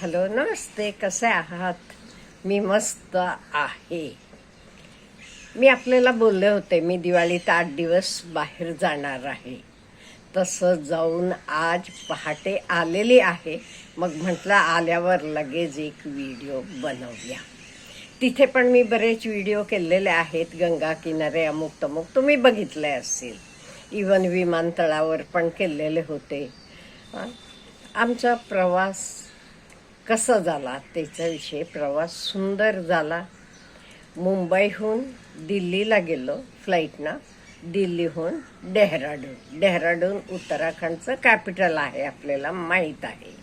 Hello नमस्ते कसे आहात? मी मस्त आहे. मी आपल्याला बोलले होते मी दिवाळीत आठ दिवस बाहेर जाणार आहे. तसं जाऊन आज पहाटे आलेली आहे. मग म्हटलं आल्यावर लगेच एक व्हिडिओ बनवूया. तिथे पण मी बरेच व्हिडिओ केलेले आहेत गंगा किनारे अमुक तमुक. तुम्ही बघितले असतील इवन विमानतळावर पण केलेले होते. आमचा प्रवास कसा झाला? त्याच्याविषयी प्रवास सुंदर झाला. मुंबईहून दिल्लीला गेलो फ्लाईटनं. दिल्लीहून डेहराडून. डेहराडून उत्तराखंडचं कॅपिटल आहे आपल्याला माहीत आहे.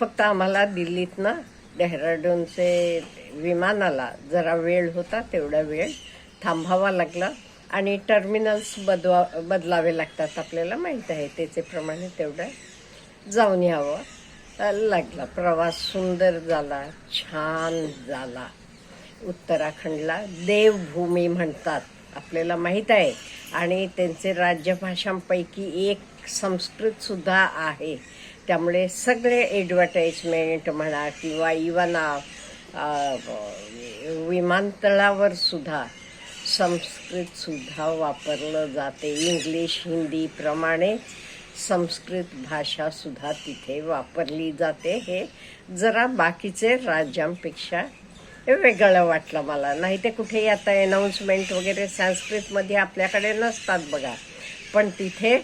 फक्त आम्हाला दिल्लीतनं डेहराडूनचे विमानाला जरा वेळ होता तेवढा वेळ थांबावा लागला आणि टर्मिनल्स बदवा बदलावे लागतात आपल्याला माहीत आहे. त्याच्याप्रमाणे तेवढं जाऊन यावं. लागला. प्रवास सुंदर झाला छान झाला. उत्तराखंडला देवभूमी म्हणतात आपल्याला माहीत आहे. आणि त्यांचे राज्यभाषांपैकी एक संस्कृत सुद्धा आहे. त्यामुळे सगळे ॲडव्हर्टाईजमेंट म्हणा किंवा इवन विमानतळावर सुद्धा संस्कृत सुद्धा वापरलं जाते. इंग्लिश हिंदीप्रमाणे संस्कृत भाषा सुद्धा तिथे वापरली जाते. हे जरा बाकीचे राज्यांपेक्षा वेगळं वाटलं मला. नाही ते कुठेही आता अनाऊन्समेंट वगैरे संस्कृतमध्ये आपल्याकडे नसतात बघा. पण तिथे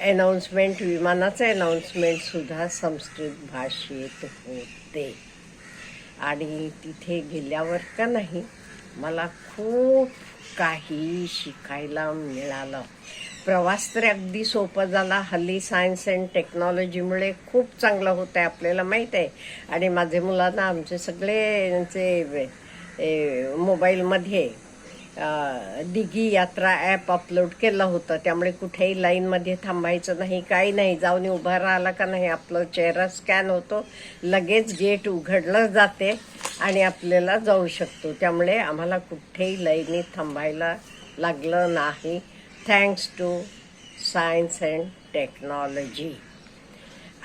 अनाऊन्समेंट विमानाचे अनाऊन्समेंट सुद्धा संस्कृत भाषेत होते. आणि तिथे गेल्यावर का नाही मला खूप काही शिकायला मिळालं. प्रवास तर अगदी सोपा झाला. हल्ली सायन्स अँड टेक्नॉलॉजीमुळे खूप चांगलं होतं आहे आपल्याला माहीत आहे आणि माझे मुलांना आमचे सगळे यांचे मोबाईलमध्ये अ, दिघी यात्रा ॲप अपलोड केलं होतं. त्यामुळे कुठेही लाईनमध्ये थांबायचं नाही काही नाही. जाऊन उभा राहिला का नाही आपलं चेहरा स्कॅन होतो. लगेच गेट उघडलं जाते आणि आपल्याला जाऊ शकतो. त्यामुळे आम्हाला कुठेही लाईनीत थांबायला लागलं नाही. Thanks to science and technology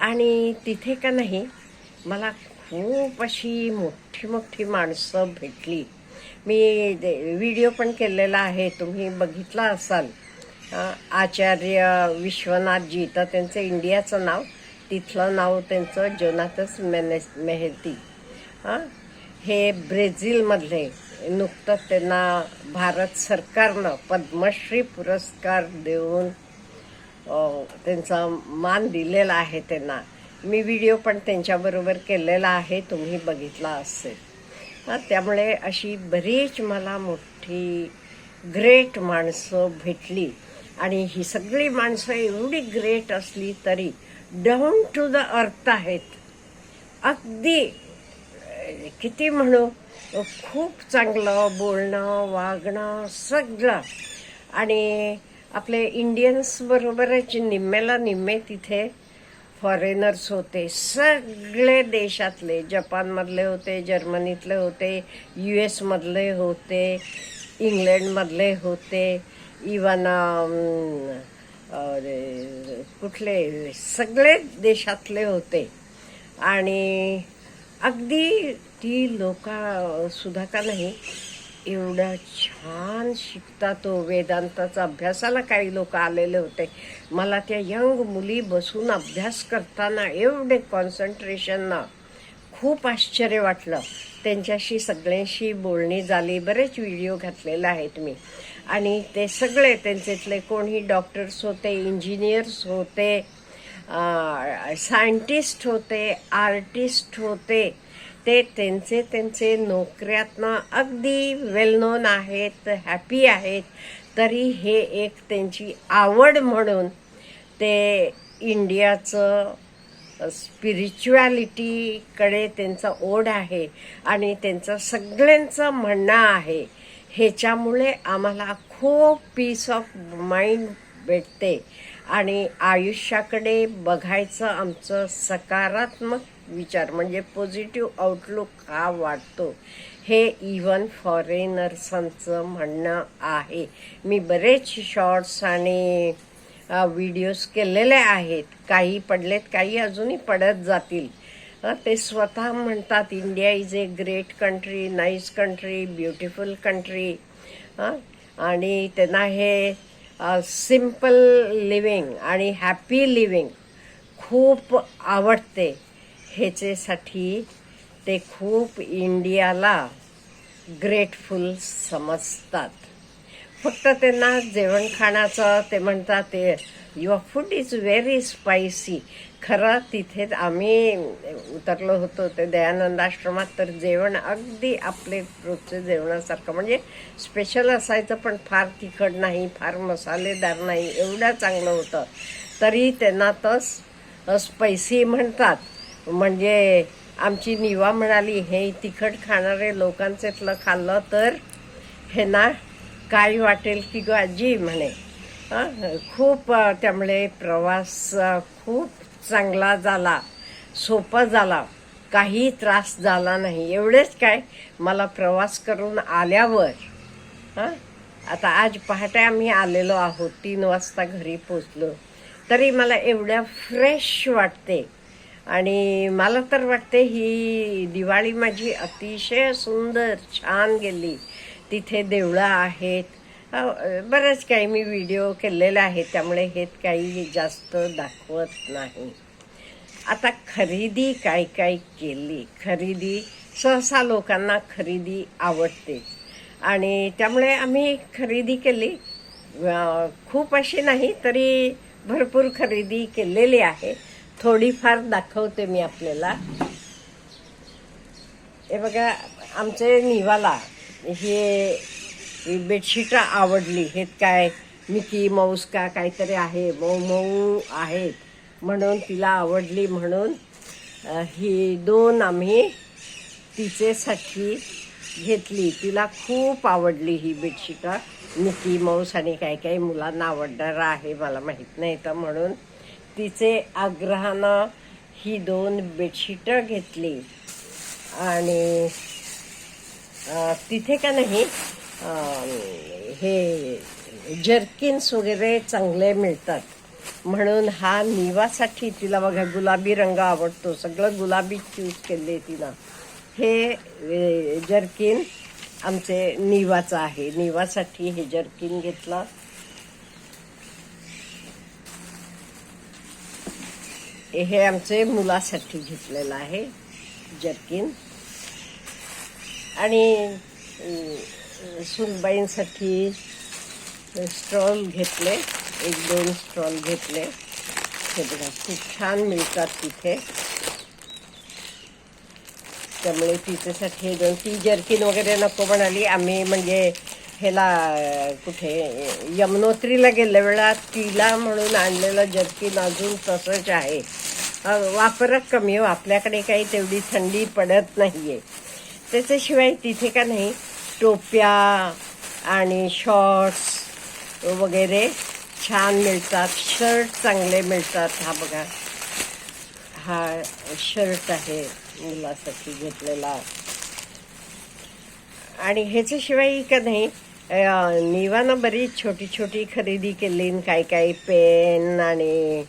आणि तिथे का नाही मला खूप अशी मोठी मोठी माणसं भेटली. मी व्हिडिओ पण केलेला आहे तुम्ही बघितला असाल. आचार्य विश्वनाथजी तर त्यांचं इंडियाचं नाव तिथलं नाव त्यांचं जोनाथस मेने मेहती. हां हे ब्रेझिलमधले नुकतंच त्यांना भारत सरकारनं पद्मश्री पुरस्कार देऊन त्यांचा मान दिलेला आहे त्यांना. मी व्हिडिओ पण त्यांच्याबरोबर केलेला आहे तुम्ही बघितला असेल. त्यामुळे अशी बरीच मला मोठी ग्रेट माणसं भेटली. आणि ही सगळी माणसं एवढी ग्रेट असली तरी डाऊन टू द अर्थ आहेत. अगदी किती म्हणू? खूप चांगलं बोलणं वागणं सगळं. आणि आपले इंडियन्स बरोबरच निम्म्याला निम्मे तिथे फॉरेनर्स होते सगळे देशातले जपानमधले होते जर्मनीतले होते यू एसमधले होते इंग्लंडमधले होते इवन कुठले सगळे देशातले होते. आणि अगदी ती लोक सुद्धा का नाही एवढा छान शिकता तो वेदांताचा अभ्यासाला काही लोक आलेले होते. मला त्या यंग मुली बसून अभ्यास करताना एवढे कॉन्सन्ट्रेशननं खूप आश्चर्य वाटलं. त्यांच्याशी सगळ्यांशी बोलणी झाली बरेच व्हिडिओ घातलेले आहेत मी. आणि ते सगळे त्यांच्यातले कोणी डॉक्टर्स होते इंजिनियर्स होते सायंटिस्ट होते आर्टिस्ट होते ते त्यांचे त्यांचे नोकऱ्यातनं अगदी वेल नोन आहेत हॅपी आहेत. तरी हे एक त्यांची आवड म्हणून ते इंडियाचं स्पिरिच्युॲलिटीकडे त्यांचा ओढ आहे आणि त्यांचं सगळ्यांचं म्हणणं आहे. ह्याच्यामुळे आम्हाला खूप पीस ऑफ माइंड भेटते. आणि आयुष्याकडे बघायचं आमचं सकारात्मक विचार म्हणजे पॉझिटिव्ह आउटलुक हा वाटतो. हे इवन फॉरेनर्सांचं म्हणणं आहे. मी बरेच शॉर्ट्स आणि व्हिडिओज केलेले आहेत. काही पडलेत काही अजूनही पडत जातील. ते स्वतः म्हणतात India is a great country nice country beautiful country आणि त्यांना हे सिंपल लिव्हिंग आणि हॅपी लिव्हिंग खूप आवडते. ह्याच्यासाठी ते खूप इंडियाला ग्रेटफुल समजतात. फक्त त्यांना जेवण खाण्याचं ते म्हणतात ते your food is very spicy खरं तिथे आम्ही उतरलो होतो ते दयानंद आश्रमात तर जेवण अगदी आपले रोजचे जेवणासारखं. म्हणजे स्पेशल असायचं पण फार तिखट नाही फार मसालेदार नाही एवढं चांगलं होतं. तरी त्यांना तर स्पायसी म्हणतात. म्हणजे आमची निवा म्हणाली हे तिखट खाणारे लोकांचेतलं खाल्लं तर हे ना काय वाटेल की गो आजी म्हणे. खूप त्यामुळे प्रवास खूप चांगला झाला सोपा झाला काही त्रास झाला नाही. एवढेच काय मला प्रवास करून आल्यावर आता आज पहाटे आम्ही आलेलो आहोत तीन वाजता घरी पोचलो तरी मला एवढ्या फ्रेश वाटते. आणि मला तर वाटते ही दिवाळी माझी अतिशय सुंदर छान गेली. तिथे देवळं आहेत. बरंच काही मी व्हिडिओ केलेले आहेत त्यामुळे हे काही जास्त दाखवत नाही. आता खरेदी काय काय केली? खरेदी सहसा लोकांना खरेदी आवडते. आणि त्यामुळे आम्ही खरेदी केली. खूप अशी नाही तरी भरपूर खरेदी केलेली आहे. थोडीफार दाखवते मी आपल्याला. हे बघा आमचे निवाला. हे ही बेडशीट आवडली. हे काय मिकी माऊस का काहीतरी आहे मऊ मऊ आहेत म्हणून तिला आवडली म्हणून ही दोन आम्ही तिचेसाठी घेतली. तिला खूप आवडली ही बेडशीटं. मिकी माऊस आणि काही काही मुलांना आवडणार आहे मला माहीत नाही तर म्हणून तिचे आग्रहानं ही दोन बेडशीटं घेतली. आणि तिथे का नाही हे जर्किन्स वगैरे चांगले मिळतात. म्हणून हा निवासाठी तिला बघा गुलाबी रंग आवडतो. सगळं गुलाबी चूज केले तिनं. हे जर्किन आमचे निवाचं आहे. निवासाठी हे जर्किन घेतलं. हे आमचे मुलासाठी घेतलेलं आहे जर्किन आणि सुनबाईंसाठी स्टॉल घेतले एक दोन स्टॉल घेतले. हे बघा खूप छान मिळतात तिथे. त्यामुळे तिच्यासाठी हे दोन ती जर्किन वगैरे नको म्हणाली. आम्ही म्हणजे ह्याला कुठे यमुनोत्रीला गेल्या वेळा तिला म्हणून आणलेलं जर्किन अजून तसंच आहे. अं, वापरच कमी हो आपल्याकडे काही तेवढी थंडी पडत नाही आहे त्याच्याशिवाय तिथे का नाही टोप्या आणि शॉर्ट्स वगैरे छान मिळतात. शर्ट चांगले मिळतात. हा बघा. हा शर्ट आहे मुलासाठी घेतलेला. आणि ह्याच्याशिवाय का नाही निवानं बरीच छोटी छोटी खरेदी केली काय काय पेन आणि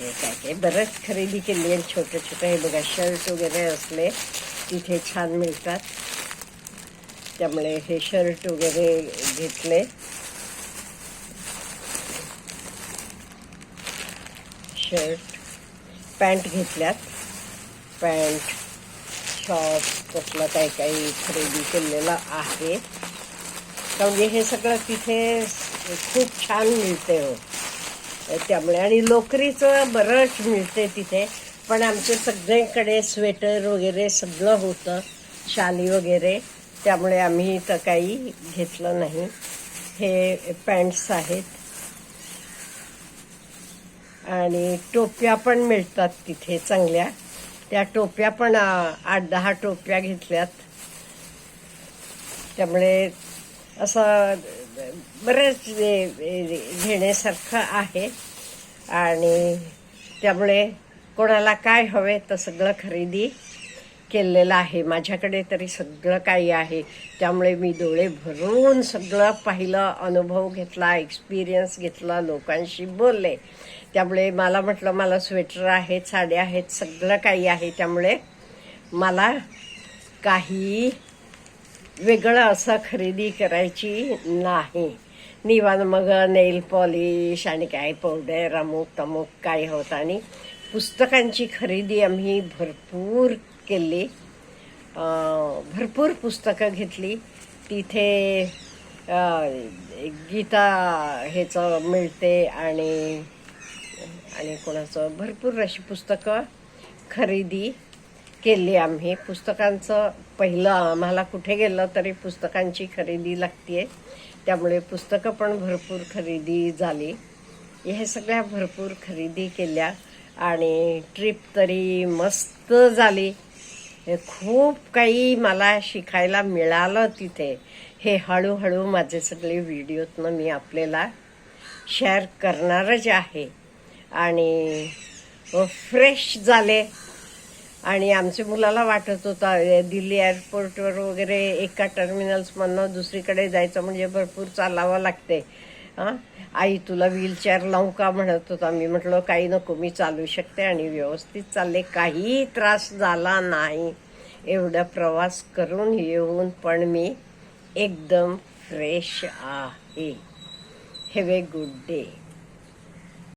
काय काय? बरंच खरेदी केली आहे छोटे छोटे हे बघा शर्ट वगैरे असले तिथे छान मिळतात. त्यामुळे हे शर्ट वगैरे घेतले. शर्ट पॅन्ट घेतल्यात. पॅन्ट शॉर्ट तसलं काही काही खरेदी केलेलं आहे. म्हणजे हे सगळं तिथे खूप छान मिळते हो. त्यामुळे आणि लोकरीचं बरंच मिळते तिथे. पण आमचे सगळीकडे स्वेटर वगैरे सगळं होतं शाली वगैरे. त्यामुळे आम्ही तर काही घेतलं नाही. हे पॅन्ट्स आहेत. आणि टोप्या पण मिळतात तिथे चांगल्या. त्या टोप्या पण आठ दहा टोप्या घेतल्यात. त्यामुळे असं बरेच घेण्यासारखं आहे. आणि त्यामुळे कोणाला काय हवे तर सगळं खरेदी केलेलं आहे. माझ्याकडे तरी सगळं काही आहे. त्यामुळे मी डोळे भरून सगळं पाहिलं अनुभव घेतला एक्सपिरियन्स घेतला लोकांशी बोलले. त्यामुळे मला म्हटलं मला स्वेटर आहेत साड्या आहेत सगळं काही आहे. त्यामुळे मला काही वेगळा असा खरेदी करायची नाही. निवान मग नेल पॉलिश आणि काय पावडर अमुक तमुक काय होत आणि पुस्तकांची खरेदी आम्ही भरपूर केली. भरपूर पुस्तकं घेतली. तिथे गीता ह्याचं मिळते आणि आणि कोणाचं? भरपूर अशी पुस्तकं खरेदी. केली आम्ही. पुस्तकांचं पहिलं आम्हाला कुठे गेलं तरी पुस्तकांची खरेदी लागते त्यामुळे पुस्तकं पण भरपूर खरेदी झाली. हे सगळ्या भरपूर खरेदी केल्या आणि ट्रिप तरी मस्त झाली. खूप काही मला शिकायला मिळालं तिथे. हे हळूहळू माझे सगळे व्हिडिओतनं मी आपल्याला शेअर करणारच आहे. आणि फ्रेश झाले. आणि आमच्या मुलाला वाटत होता दिल्ली एअरपोर्टवर वगैरे एका टर्मिनल्समधनं दुसरीकडे जायचं म्हणजे भरपूर चालावं लागते. हां? आई तुला व्हीलचेअर लावू का? म्हणत होता मी. म्हटलं काही नको मी चालू शकते आणि व्यवस्थित चालले. काही त्रास झाला नाही. एवढा प्रवास करून येऊन पण मी एकदम फ्रेश आहे. Have a good day